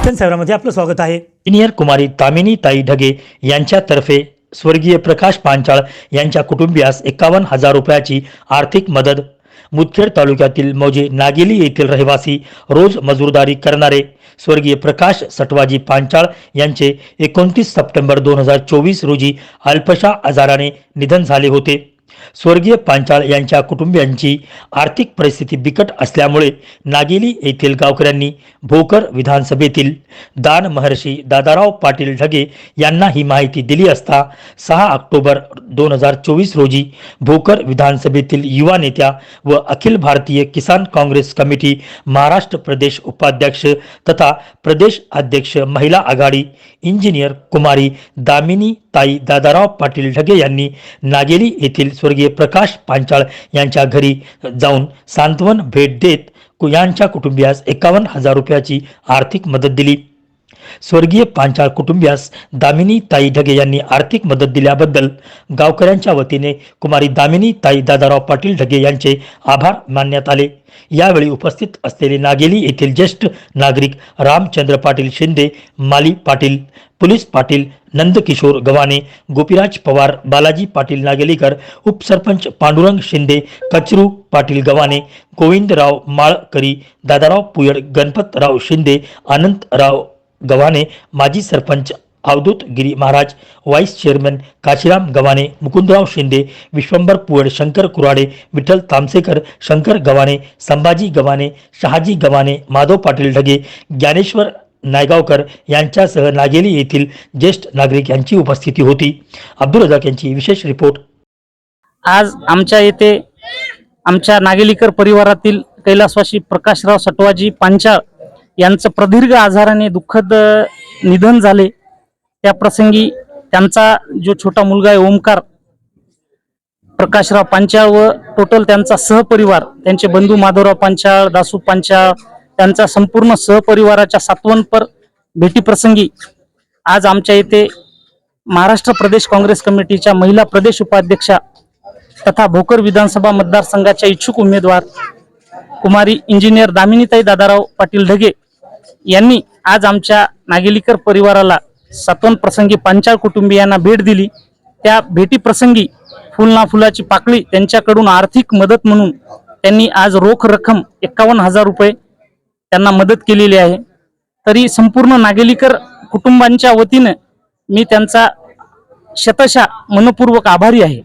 कीर्तन सैरामध्ये आपलं स्वागत आहे. इंजिनियर कुमारी तामिनी ताई ढगे यांच्यातर्फे स्वर्गीय प्रकाश पांचाळ यांच्या कुटुंबियास एकावन्न हजार रुपयाची आर्थिक मदत. मुदखेड तालुक्यातील मौजे नागेली येथील रहिवासी रोज मजुरदारी करणारे स्वर्गीय प्रकाश सटवाजी पांचाळ यांचे एकोणतीस सप्टेंबर दोन हजार चोवीस रोजी अल्पशा आजाराने निधन झाले होते. स्वर्गीय पांचाळ यांच्या कुटुंबियांची आर्थिक परिस्थिती बिकट असल्यामुळे नागेली येथील गावकऱ्यांनी भोकर विधानसभेतील दान महर्षी दादाराव पाटील ढगे यांना ही माहिती दिली असता सहा ऑक्टोबर दोन हजार चोवीस रोजी भोकर विधानसभेतील युवा नेत्या व अखिल भारतीय किसान काँग्रेस कमिटी महाराष्ट्र प्रदेश उपाध्यक्ष तथा प्रदेश अध्यक्ष महिला आघाडी इंजिनियर कुमारी दामिनी ताई दादाराव पाटील ढगे यांनी नागेली येथील स्वर्गीय प्रकाश पांचाळ यांच्या घरी जाऊन सांत्वन भेट देत यांच्या कुटुंबियास एकावन्न हजार रुपयाची आर्थिक मदत दिली. स्वर्गीय पांचाळ कुटुंबियास दामिनी ताई ढगे यांनी आर्थिक मदत दिल्याबद्दल गावकऱ्यांच्या वतीने कुमारी दामिनी ताई दादाराव पाटील ढगे यांचे आभार मानण्यात आले. यावेळी उपस्थित असलेले नागेली येथील ज्येष्ठ नागरिक रामचंद्र पाटील शिंदे माली पाटील पोलीस पाटील नंदकिशोर गव्हाणे गोपीराज पवार बालाजी पाटील नागेलीकर उपसरपंच पांडुरंग शिंदे कचरू पाटील गव्हाणे गोविंदराव माळकरी दादाराव पुयड गणपतराव शिंदे अनंतराव गव्हाणे माजी सरपंच अवधूत गिरी महाराज व्हाईस चेअरमन काशीराम गव्हाणे मुकुंदराव शिंदे विश्वंभर पुवड शंकर कुराडे विठ्ठल तामसेकर शंकर गव्हाणे संभाजी गव्हाणे शहाजी गव्हाणे माधव पाटील ढगे ज्ञानेश्वर नायगावकर यांच्यासह नागेली येथील ज्येष्ठ नागरिक यांची उपस्थिती होती. अब्दुल रजाक यांची विशेष रिपोर्ट. आज आमच्या येथे आमच्या नागेलीकर परिवारातील कैलासवासी प्रकाशराव सटवाजी पांचाळ यांचं प्रदीर्घ आजाराने दुःखद निधन झाले. त्या प्रसंगी त्यांचा जो छोटा मुलगा आहे ओमकार प्रकाशराव पांचाळ व टोटल त्यांचा सहपरिवार त्यांचे बंधू माधवराव पांचाळ दासू पांचाळ त्यांचा संपूर्ण सहपरिवाराच्या सातवनपर भेटीप्रसंगी आज आमच्या येथे महाराष्ट्र प्रदेश काँग्रेस कमिटीच्या महिला प्रदेश उपाध्यक्षा तथा भोकर विधानसभा मतदारसंघाच्या इच्छुक उमेदवार कुमारी इंजिनियर दामिनीताई दादाराव पाटील ढगे यांनी आज आमच्या नागेलीकर परिवाराला सातवन प्रसंगी पांचाळ कुटुंबियांना भेट दिली. त्या भेटीप्रसंगी फुलना फुलाची पाकळी त्यांच्याकडून आर्थिक मदत म्हणून त्यांनी आज रोख रक्कम एकावन्न हजार रुपये त्यांना मदत केलेली आहे. तरी संपूर्ण नागेलीकर कुटुंबांच्या वतीनं मी त्यांचा शतशा मनपूर्वक आभारी आहे.